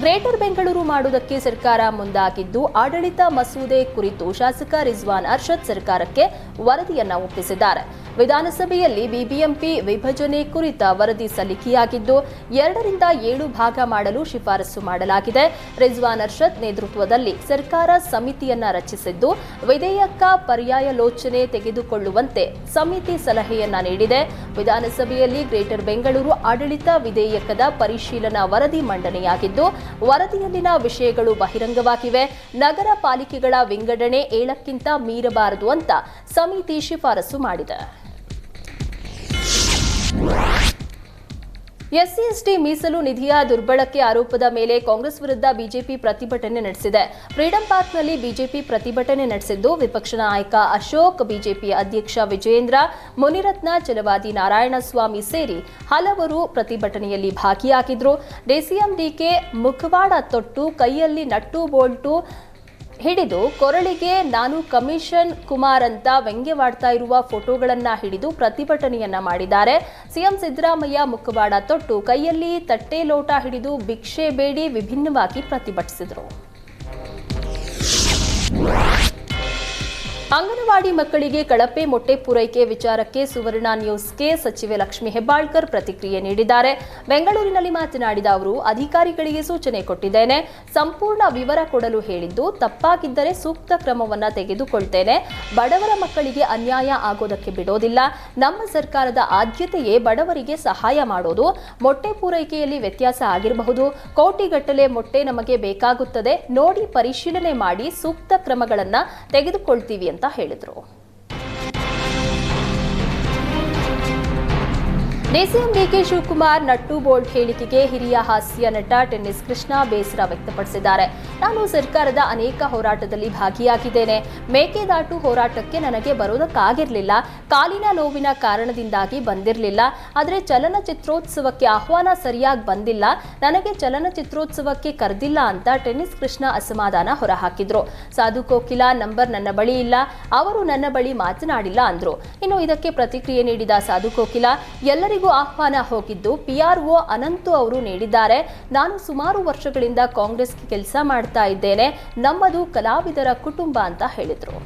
Greater Bengaluru ಮಾಡುವುದಕ್ಕೆ ಸರ್ಕಾರ ಮುಂದಾಗಿದ್ದು ಆಡಳಿತ ಮಸೂದೆ ಕುರಿತು ಶಾಸಕ ರಿಜ್ವಾನ್ ಅರ್ಷದ್ ಸರ್ಕಾರಕ್ಕೆ ವರದಿಯನ್ನು ಒಪ್ಪಿಸಿದ್ದಾರೆ. ವಿಧಾನಸಭೆಯಲ್ಲಿ ಬಿಬಿಎಂಪಿ ವಿಭಜನೆ ಕುರಿತ ವರದಿ ಸಲ್ಲಿಕೆಯಾಗಿದ್ದು, ಎರಡರಿಂದ ಏಳು ಭಾಗ ಮಾಡಲು ಶಿಫಾರಸು ಮಾಡಲಾಗಿದೆ. ರಿಜ್ವಾನ್ ಅರ್ಷದ್ ನೇತೃತ್ವದಲ್ಲಿ ಸರ್ಕಾರ ಸಮಿತಿಯನ್ನ ರಚಿಸಿದ್ದು, ವಿಧೇಯಕ ಪರ್ಯಾಯಲೋಚನೆ ತೆಗೆದುಕೊಳ್ಳುವಂತೆ ಸಮಿತಿ ಸಲಹೆಯನ್ನ ನೀಡಿದೆ. ವಿಧಾನಸಭೆಯಲ್ಲಿ ಗ್ರೇಟರ್ ಬೆಂಗಳೂರು ಆಡಳಿತ ವಿಧೇಯಕದ ಪರಿಶೀಲನಾ ವರದಿ ಮಂಡನೆಯಾಗಿದ್ದು, ವರದಿಯಲ್ಲಿನ ವಿಷಯಗಳು ಬಹಿರಂಗವಾಗಿವೆ. ನಗರ ಪಾಲಿಕೆಗಳ ವಿಂಗಡಣೆ ಏಳಕ್ಕಿಂತ ಮೀರಬಾರದು ಅಂತ ಸಮಿತಿ ಶಿಫಾರಸು ಮಾಡಿದೆ. ಎಸ್ಸಿ ಎಸ್ಟಿ ಮೀಸಲು ನಿಧಿಯ ದುರ್ಬಳಕೆ ಆರೋಪದ ಮೇಲೆ ಕಾಂಗ್ರೆಸ್ ವಿರುದ್ಧ ಬಿಜೆಪಿ ಪ್ರತಿಭಟನೆ ನಡೆಸಿದೆ. ಫ್ರೀಡಂ ಪಾರ್ಕ್ನಲ್ಲಿ ಬಿಜೆಪಿ ಪ್ರತಿಭಟನೆ ನಡೆಸಿದ್ದು ವಿಪಕ್ಷ ನಾಯಕ ಅಶೋಕ್ ಬಿಜೆಪಿ ಅಧ್ಯಕ್ಷ ವಿಜಯೇಂದ್ರ, ಮುನಿರತ್ನ, ಚಲವಾದಿ ನಾರಾಯಣಸ್ವಾಮಿ ಸೇರಿ ಹಲವರು ಪ್ರತಿಭಟನೆಯಲ್ಲಿ ಭಾಗಿಯಾಗಿದ್ರು. ಡಿಸಿಎಂ ಡಿಕೆ ಮುಖವಾಡ ತೊಟ್ಟು, ಕೈಯಲ್ಲಿ ನಟ್ಟು ಬೋಲ್ಟು ಹಿಡಿದು ಕೊರಳಿಗೆ ನಾನು ಕಮಿಷನ್ ಕುಮಾರ್ ಅಂತ ವ್ಯಂಗ್ಯವಾಡ್ತಾ ಇರುವ ಫೋಟೋಗಳನ್ನ ಹಿಡಿದು ಪ್ರತಿಭಟನೆಯನ್ನ ಮಾಡಿದ್ದಾರೆ. ಸಿಎಂ ಸಿದ್ದರಾಮಯ್ಯ ಮುಖವಾಡ ತೊಟ್ಟು ಕೈಯಲ್ಲಿ ತಟ್ಟೆ ಲೋಟ ಹಿಡಿದು ಭಿಕ್ಷೆ ಬೇಡಿ ವಿಭಿನ್ನವಾಗಿ ಪ್ರತಿಭಟಿಸಿದರು. ಅಂಗನವಾಡಿ ಮಕ್ಕಳಿಗೆ ಕಳಪೆ ಮೊಟ್ಟೆ ಪೂರೈಕೆ ವಿಚಾರಕ್ಕೆ ಸುವರ್ಣ ನ್ಯೂಸ್ಗೆ ಸಚಿವೆ ಲಕ್ಷ್ಮಿ ಹೆಬ್ಬಾಳ್ಕರ್ ಪ್ರತಿಕ್ರಿಯೆ ನೀಡಿದ್ದಾರೆ. ಬೆಂಗಳೂರಿನಲ್ಲಿ ಮಾತನಾಡಿದ ಅವರು, ಅಧಿಕಾರಿಗಳಿಗೆ ಸೂಚನೆ ಕೊಟ್ಟಿದ್ದೇನೆ. ಸಂಪೂರ್ಣ ವಿವರ ಕೊಡಲು ಹೇಳಿದ್ದು, ತಪ್ಪಾಗಿದ್ದರೆ ಸೂಕ್ತ ಕ್ರಮವನ್ನು ತೆಗೆದುಕೊಳ್ತೇನೆ. ಬಡವರ ಮಕ್ಕಳಿಗೆ ಅನ್ಯಾಯ ಆಗೋದಕ್ಕೆ ಬಿಡೋದಿಲ್ಲ. ನಮ್ಮ ಸರ್ಕಾರದ ಆದ್ಯತೆಯೇ ಬಡವರಿಗೆ ಸಹಾಯ ಮಾಡೋದು. ಮೊಟ್ಟೆ ಪೂರೈಕೆಯಲ್ಲಿ ವ್ಯತ್ಯಾಸ ಆಗಿರಬಹುದು. ಕೋಟಿಗಟ್ಟಲೆ ಮೊಟ್ಟೆ ನಮಗೆ ಬೇಕಾಗುತ್ತದೆ. ನೋಡಿ ಪರಿಶೀಲನೆ ಮಾಡಿ ಸೂಕ್ತ ಕ್ರಮಗಳನ್ನ ತೆಗೆದುಕೊಳ್ತೀವಿ ಅಂತ ಹೇಳಿದರು. DCM DK Shivakumar nut bolt ಹೇಳಿಕೆಗೆ ಹಿರಿಯ ಹಾಸ್ಯ ನಟ ಟೆನ್ನಿಸ್ ಕೃಷ್ಣ ಬೇಸರ ವ್ಯಕ್ತಪಡಿಸಿದ್ದಾರೆ. ನಾನು ಸರ್ಕಾರದ ಅನೇಕ ಹೋರಾಟದಲ್ಲಿ ಭಾಗಿಯಾಗಿದ್ದೇನೆ. ಮೇಕೆದಾಟು ಹೋರಾಟಕ್ಕೆ ನನಗೆ ಬರೋದಕ್ಕಾಗಿರಲಿಲ್ಲ. ಕಾಲಿನ ನೋವಿನ ಕಾರಣದಿಂದಾಗಿ ಬಂದಿರಲಿಲ್ಲ. ಆದರೆ ಚಲನಚಿತ್ರೋತ್ಸವಕ್ಕೆ ಆಹ್ವಾನ ಸರಿಯಾಗಿ ಬಂದಿಲ್ಲ. ನನಗೆ ಚಲನಚಿತ್ರೋತ್ಸವಕ್ಕೆ ಕರೆದಿಲ್ಲ ಅಂತ ಟೆನ್ನಿಸ್ ಕೃಷ್ಣ ಅಸಮಾಧಾನ ಹೊರಹಾಕಿದ್ರು. ಸಾಧು ಕೋಕಿಲ ನಂಬರ್ ನನ್ನ ಬಳಿ ಇಲ್ಲ. ಅವರು ನನ್ನ ಬಳಿ ಮಾತನಾಡಿಲ್ಲ ಅಂದ್ರು. ಇನ್ನು ಇದಕ್ಕೆ ಪ್ರತಿಕ್ರಿಯೆ ನೀಡಿದ ಸಾಧು ಕೋಕಿಲ, ಎಲ್ಲರಿಗೂ ಆಹ್ವಾನ ಹೋಗಿದ್ದು ಪಿಆರ್ಒ ಅನಂತು ಅವರು ನೀಡಿದ್ದಾರೆ. ನಾನು ಸುಮಾರು ವರ್ಷಗಳಿಂದ ಕಾಂಗ್ರೆಸ್ಗೆ ಕೆಲಸ ಮಾಡ್ತಾ ಇದ್ದೇನೆ. ನಮ್ಮದು ಕಲಾವಿದರ ಕುಟುಂಬ ಅಂತ ಹೇಳಿದರು.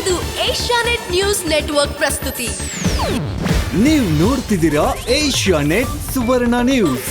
ಇದು ಏಷ್ಯಾನೆಟ್ ನ್ಯೂಸ್ ನೆಟ್ವರ್ಕ್ ಪ್ರಸ್ತುತಿ. ನೀವು ನೋಡ್ತಿದ್ದೀರಾ ಏಷ್ಯಾ ನೆಟ್ ಸುವರ್ಣ ನ್ಯೂಸ್.